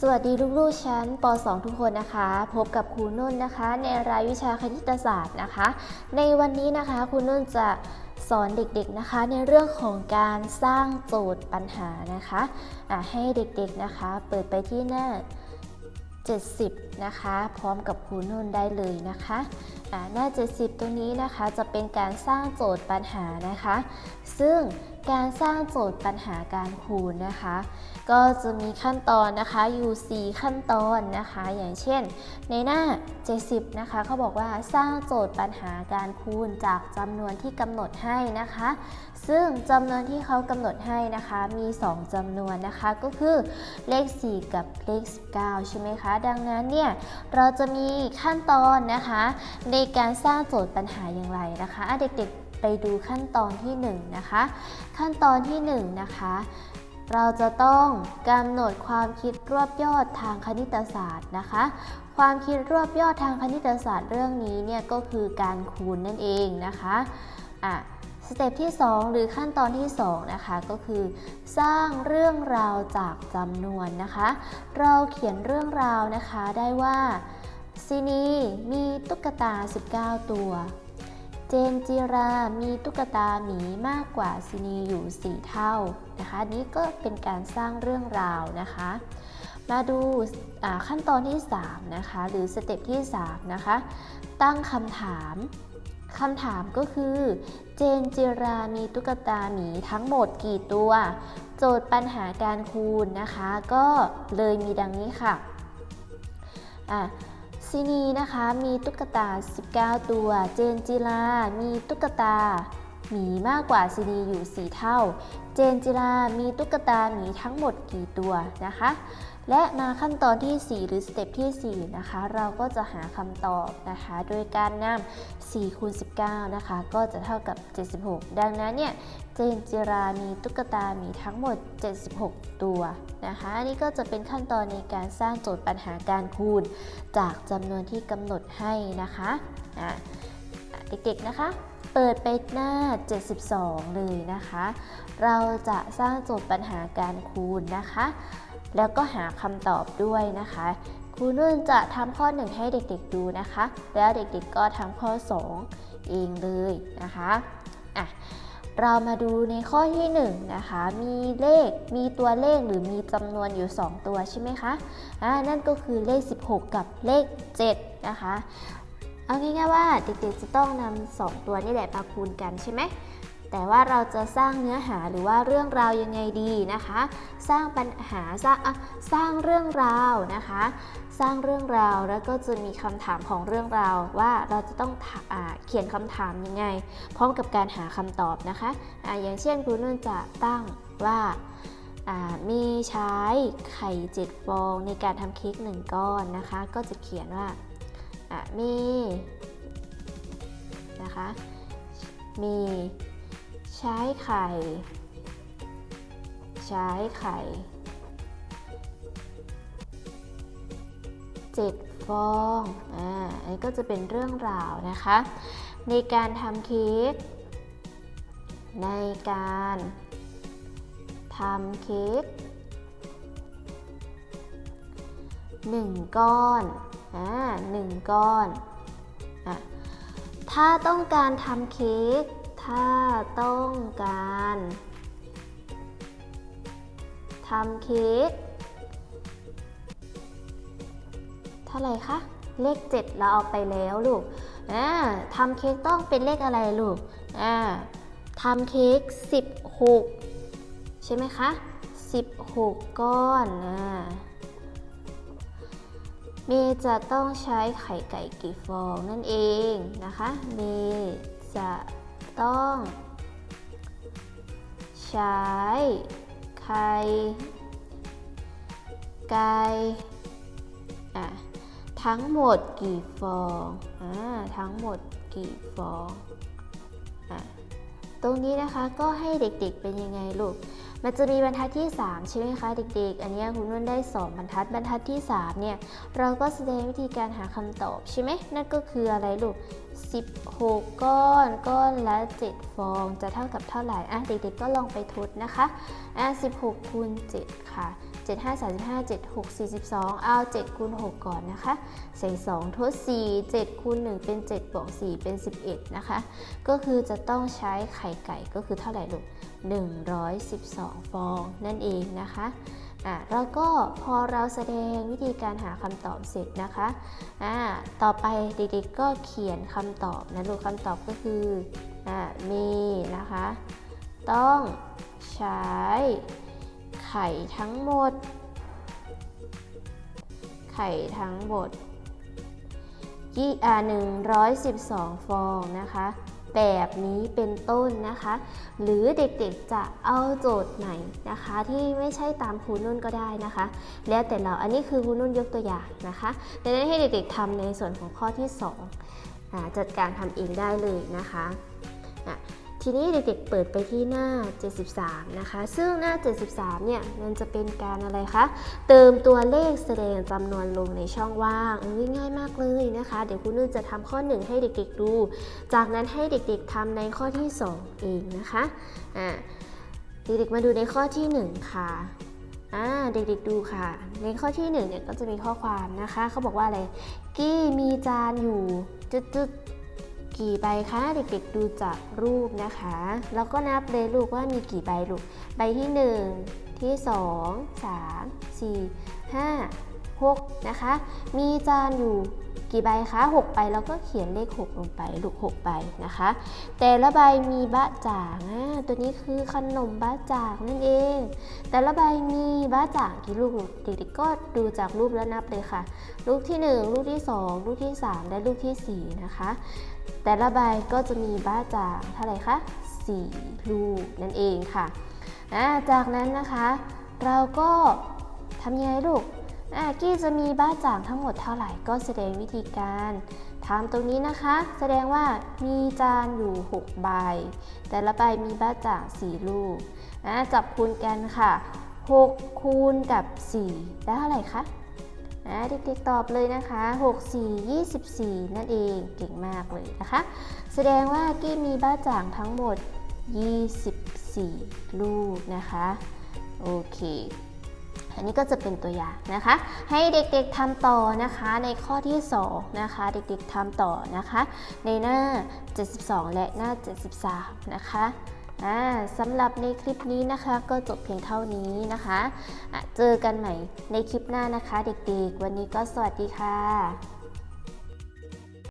สวัสดีลูกๆชั้นป .2 ทุกคนนะคะ พบกับครูนุ่นนะคะ ในรายวิชาคณิตศาสตร์นะคะ ในวันนี้นะคะครูนุ่นจะสอนเด็กๆนะคะในเรื่องของการสร้างโจทย์ปัญหานะคะะให้เด็กๆนะคะ เปิดไปที่หน้า 70 นะคะ พร้อมกับครูนุ่นได้เลยนะคะหน้า 70 ตรงนี้นะคะจะเป็นการสร้างโจทย์ปัญหานะคะ ซึ่งการสร้างโจทย์ปัญหาการคูณนะคะ ก็จะมีขั้นตอนนะคะอยู่ 4 ขั้นตอนนะคะ อย่างเช่น ในหน้า 70 นะคะเขาบอกว่าสร้างโจทย์ปัญหาการคูณจากจำนวนที่กำหนดให้นะคะ ซึ่งจำนวนที่เขากำหนดให้นะคะมี 2จำนวนนะคะก็คือเลข 4 กับเลข 19 ใช่ไหมคะ ดังนั้นเนี่ยเราจะมีขั้นตอนนะคะ ในการสร้างโจทย์ปัญหาอย่างไรนะคะอะเด็กๆไปดูขั้นตอนที่ 1 นะคะ ขั้นตอนที่ 1 นะคะ เราจะต้องกำหนดความคิดรวบยอดทางคณิตศาสตร์นะคะ ความคิดรวบยอดทางคณิตศาสตร์เรื่องนี้เนี่ยก็คือการคูณนั่นเองนะคะอะสเต็ปที่ 2 หรือขั้นตอนที่ 2 นะคะก็คือ สร้างเรื่องราวจากจำนวนนะคะ เราเขียนเรื่องราวนะคะได้ว่าซินีมีตุ๊กตา 19 ตัว เจนจิรามีตุ๊กตาหมีมากกว่าซินีอยู่ 4 เท่า นะคะนี้ก็เป็นการสร้างเรื่องราวนะคะ มาดูขั้นตอนที่3นะคะหรือสเต็ปที่3นะคะตั้งคำถามคำถามก็คือ เจนจิรามีตุ๊กตาหมีทั้งหมดกี่ตัว โจทย์ปัญหาการคูณนะคะ ก็เลยมีดังนี้ค่ะอะซินีนะคะมีตุ๊กตา 19 ตัว เจนจิรามีตุ๊กตา หมีมากกว่าซินีอยู่ 4 เท่า เจนจิรามีตุ๊กตาหมีทั้งหมดกี่ตัวนะคะ และมาขั้นตอนที่ 4 หรือสเต็ปที่ 4 นะคะ เราก็จะหาคำตอบนะคะ โดยการนำ4คูณ19 นะคะ ก็จะเท่ากับ 76 ดังนั้นเนี่ย เจนจิรามีตุ๊กตาหมีทั้งหมด 76 ตัวนะคะ อันนี้ก็จะเป็นขั้นตอนในการสร้างโจทย์ปัญหาการคูณ จากจำนวนที่กำหนดให้นะคะ เด็กๆนะคะ เปิดไปหน้า 72 เลยนะคะ เราจะสร้างโจทย์ปัญหาการคูณนะคะ แล้วก็หาคำตอบด้วยนะคะ ครูนุ่นจะทำข้อ 1 ให้เด็กๆดูนะคะ แล้วเด็กๆก็ทำข้อ 2 เองเลยนะคะอะเรามาดูในข้อที่1นะคะ มีเลข มีตัวเลขหรือมีจำนวนอยู่ 2 ตัวใช่ไหมคะ อ่า นั่นก็คือเลข 16 กับเลข 7 นะคะ เอาง่ายๆว่าเด็กๆจะต้องนำ2ตัวนี่แหละมาคูณกันใช่ไหมแต่ว่าเราจะสร้างเนื้อหาหรือว่าเรื่องราวยังไงดีนะคะ สร้างปัญหาสร้างสร้างเรื่องราวนะคะ สร้างเรื่องราวแล้วก็จะมีคำถามของเรื่องราวว่าเราจะต้องเขียนคำถามยังไง พร้อมกับการหาคำตอบนะคะอะอย่างเช่นครูนุ่นจะตั้งว่ามีใช้ไข่เจ็ดฟองในการทำเค้กหนึ่งก้อนนะคะ ก็จะเขียนว่า มีนะคะ มีใช้ไข่ ใช้ไข่เจ็ดฟองอ่าอันนี้ก็จะเป็นเรื่องราวนะคะ ในการทำเค้กในการทำเค้กหนึ่งก้อน อ่าหนึ่งก้อนอะถ้าต้องการทำเค้กถ้าต้องการทำเค้กเท่าไรคะเลข 7 เราเอาไปแล้วลูกอ่าทำเค้กต้องเป็นเลขอะไรลูกอ่าทำเค้ก16 ใช่ไหมคะ 16 ก้อนอ่า เมย์จะต้องใช้ไข่ไก่กี่ฟองนั่นเองนะคะ เมย์จะต้อง ใช้ไข่ไก่ทั้งหมดกี่ฟองอทั้งหมดกี่ฟองอ ตรงนี้นะคะก็ให้เด็กๆเป็นยังไงลูก มันจะมีบรรทัดที่ 3 ใช่ไหมคะเด็กๆ อันนี้คุณนุ่นได้ 2 บรรทัด บรรทัดที่ 3 เนี่ย เราก็แสดงวิธีการหาคำตอบใช่ไหม นั่นก็คืออะไรลูก 16 ก้อน ก้อนละ 7 ฟอง จะเท่ากับเท่าไหร่ อะเด็กๆ ก็ลองไปทดนะคะ อะ16คูณ7ค่ะ 7 5 35 7 6 42 เอา7คูณ6ก่อนนะคะ ใส่ 2 ทด 4 7คูณ1เป็น 7 บวก 4 เป็น 11 นะคะ ก็คือจะต้องใช้ไข่ไก่ก็คือเท่าไหร่ลูก 112 ฟองนั่นเองนะคะอะแล้วก็พอเราแสดงวิธีการหาคำตอบเสร็จนะคะอ่าต่อไปเด็กๆก็เขียนคำตอบนะลูกคำตอบก็คืออ่ามีนะคะ ต้องใช้ ไข่ทั้งหมด ไข่ทั้งหมดยี่อ่า112 ฟองนะคะ แบบนี้เป็นต้นนะคะ หรือเด็กๆจะเอาโจทย์ไหนนะคะ ที่ไม่ใช่ตามครูนุ่นก็ได้นะคะ แล้วแต่เราอันนี้คือครูนุ่นยกตัวอย่างนะคะดังนั้นให้เด็กๆทำในส่วนของข้อที่2อ่าจัดการทำเองได้เลยนะคะอะ ทีนี้เด็กๆเปิดไปที่หน้า 73 นะคะ ซึ่งหน้า 73 เนี่ย มันจะเป็นการอะไรคะ เติมตัวเลขแสดงจำนวนลงในช่องว่างเอ้ยง่ายมากเลยนะคะ เดี๋ยวคุณนุ่นจะทำข้อ 1 ให้เด็กๆดู จากนั้นให้เด็กๆทำในข้อที่ 2 เองนะคะ อ่า เด็กๆมาดูในข้อที่ 1 ค่ะอ่าเด็กๆดูค่ะ ในข้อที่1เนี่ยก็จะมีข้อความนะคะ เขาบอกว่าอะไร กี้มีจานอยู่จุดๆ กี่ใบคะเด็กๆดูจากรูปนะคะ แล้วก็นับเลยลูกว่ามีกี่ใบลูก ใบที่ 1 ที่ 2 3 4 5 6 นะคะ มีจานอยู่ กี่ใบคะ6ใบเราก็เขียนเลข 6 ลงไปลูก6ใบนะคะ แต่ละใบมีบะจ่างอ่าตัวนี้คือขนมบะจ่างนั่นเอง แต่ละใบมีบะจ่างกี่ลูกลูกเด็กๆก็ดูจากรูปแล้วนับเลยค่ะ ลูกที่ 1 ลูกที่ 2 ลูกที่ 3 และลูกทีสี่4 นะคะ แต่ละใบก็จะมีบ้าจ่างเท่าไหร่คะ4 ลูกนั่นเองค่ะอ่าจากนั้นนะคะ เราก็ทำยังไงลูก อากี้จะมีบ้าจ่างทั้งหมดเท่าไหร่ก็แสดงวิธีการทำตรงนี้นะคะ แสดงว่ามีจานอยู่ 6 ใบ แต่ละใบมีบ้าจ่าง 4 ลูกจับคูณกันค่ะ 6 คูณกับ 4 ได้เท่าไหร่คะเด็กๆตอบเลยนะคะ 6 4 24 นั่นเองเก่งมากเลยนะคะ แสดงว่ากี้มีบ้าจ่างทั้งหมด 24 ลูกนะคะ โอเค อันนี้ก็จะเป็นตัวอย่างนะคะ ให้เด็กๆทำต่อนะคะในข้อที่2นะคะ เด็กๆทำต่อนะคะ ในหน้า 72 และหน้า 73 นะคะสำหรับในคลิปนี้นะคะก็จบเพียงเท่านี้นะคะะเจอกันใหม่ในคลิปหน้านะคะ เด็กๆ วันนี้ก็สวัสดีค่ะ